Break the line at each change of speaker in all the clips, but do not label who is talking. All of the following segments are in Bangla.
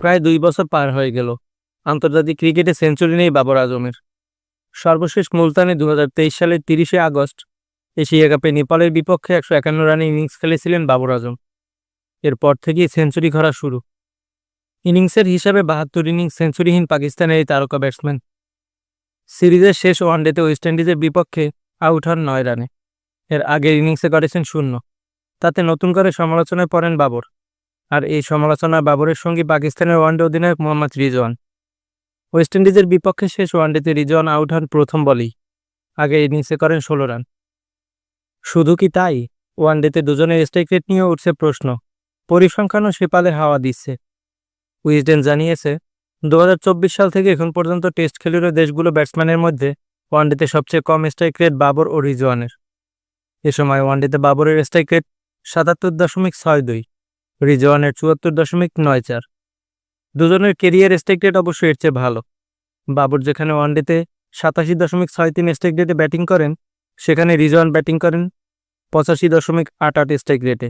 প্রায় দুই বছর পার হয়ে গেল। আন্তর্জাতিক ক্রিকেটে সেঞ্চুরি নেই বাবর আজমের। সর্বশেষ মুলতানে দু হাজার তেইশ সালের তিরিশে আগস্ট, এশিয়া কাপে নেপালের বিপক্ষে একশো একান্ন রানে ইনিংস খেলেছিলেন বাবর আজম। এরপর থেকেই সেঞ্চুরি করা শুরু। ইনিংসের হিসাবে বাহাত্তর ইনিংস সেঞ্চুরিহীন পাকিস্তানের এই তারকা ব্যাটসম্যান। সিরিজের শেষ ওয়ানডেতে ওয়েস্ট ইন্ডিজের বিপক্ষে আউট হন নয় রানে। এর আগের ইনিংসে করেছেন শূন্য। তাতে নতুন করে সমালোচনায় পড়েন বাবর। আর এই সমালোচনা বাবরের সঙ্গে পাকিস্তানের ওয়ানডে অধিনায়ক মোহাম্মদ রিজওয়ান। ওয়েস্ট ইন্ডিজের বিপক্ষে শেষ ওয়ানডেতে রিজওয়ান আউট হন প্রথম বলেই। আগে ইনিংসে করেন ষোলো রান। শুধু কি তাই? ওয়ানডেতে দুজনের স্ট্রাইক রেট নিয়েও উঠছে প্রশ্ন। পরিসংখ্যানও সেপালে হাওয়া দিচ্ছে। উইজডেন জানিয়েছে দু হাজার চব্বিশ সাল থেকে এখন পর্যন্ত টেস্ট খেলুড়ে দেশগুলো ব্যাটসম্যানের মধ্যে ওয়ানডেতে সবচেয়ে কম স্ট্রাইক রেট বাবর ও রিজওয়ানের। এ সময় ওয়ানডেতে বাবরের স্ট্রাইক রেট সাতাত্তর দশমিক ছয় দুই। রিজওয়ানের চুয়াত্তর দশমিক নয় চার। দুজনের কেরিয়ার স্ট্রাইক রেট অবশ্য এর চেয়ে ভালো। বাবর যেখানে ওয়ানডেতে সাতাশি দশমিক ছয় তিন স্ট্রাইক রেটে ব্যাটিং করেন, সেখানে রিজওয়ান ব্যাটিং করেন পঁচাশি দশমিক আট আট স্ট্রাইক রেটে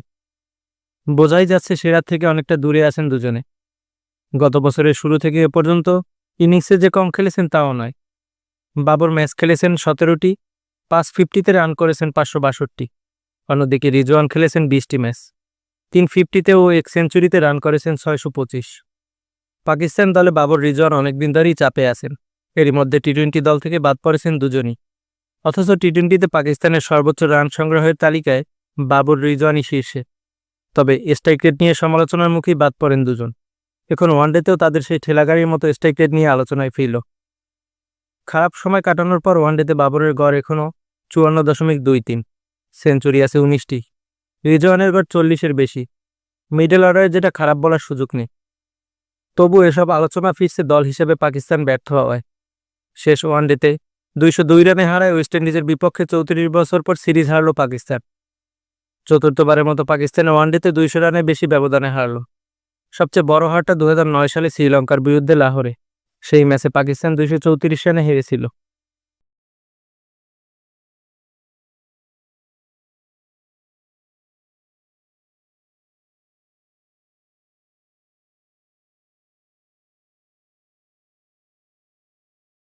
বোঝাই যাচ্ছে সেরার থেকে অনেকটা দূরে আছেন দুজনে। গত বছরের শুরু থেকে এ পর্যন্ত ইনিংসে যে কম খেলেছেন তাও নয়। বাবর ম্যাচ খেলেছেন সতেরোটি, পাঁচ ফিফটিতে রান করেছেন পাঁচশো বাষট্টি। অন্যদিকে রিজওয়ান খেলেছেন বিশটি ম্যাচ তিন ফিফটিতে ও এক সেঞ্চুরিতে রান করেছেন ছয়শো পঁচিশ। পাকিস্তান দলে বাবর রিজওয়ান অনেকদিন ধরেই চাপে আছেন। এরই মধ্যে টি টোয়েন্টি দল থেকে বাদ পড়েছেন দুজনই। অথচ টি টোয়েন্টিতে পাকিস্তানের সর্বোচ্চ রান সংগ্রহের তালিকায় বাবর রিজওয়ানই শীর্ষে। তবে স্ট্রাইক রেট নিয়ে সমালোচনার মুখেই বাদ পড়েন দুজন। এখন ওয়ানডেতেও তাদের সেই ঠেলাগাড়ির মতো স্ট্রাইক রেট নিয়ে আলোচনায় ফিরল। খারাপ সময় কাটানোর পর ওয়ানডেতে বাবরের গড় এখনও চুয়ান্ন দশমিক দুই তিন। সেঞ্চুরি আছে উনিশটি। রিজওয়ানের গড় চল্লিশের বেশি। মিডল অর্ডারে যেটা খারাপ বলার সুযোগ নেই। তবু এসব আলোচনা ফিরছে দল হিসেবে পাকিস্তান ব্যর্থ হওয়ায়। শেষ ওয়ান ওয়ানডেতে দুইশো দুই রানে হারায় ওয়েস্ট ইন্ডিজের বিপক্ষে চৌত্রিশ বছর পর সিরিজ হারল পাকিস্তান। চতুর্থবারের মতো পাকিস্তানের ওয়ানডেতে দুইশো রানে বেশি ব্যবধানে হারল। সবচেয়ে বড় হারটা দু হাজার নয় সালে শ্রীলঙ্কার বিরুদ্ধে লাহোরে। সেই ম্যাচে পাকিস্তান দুইশো চৌত্রিশ রানে হেরেছিল।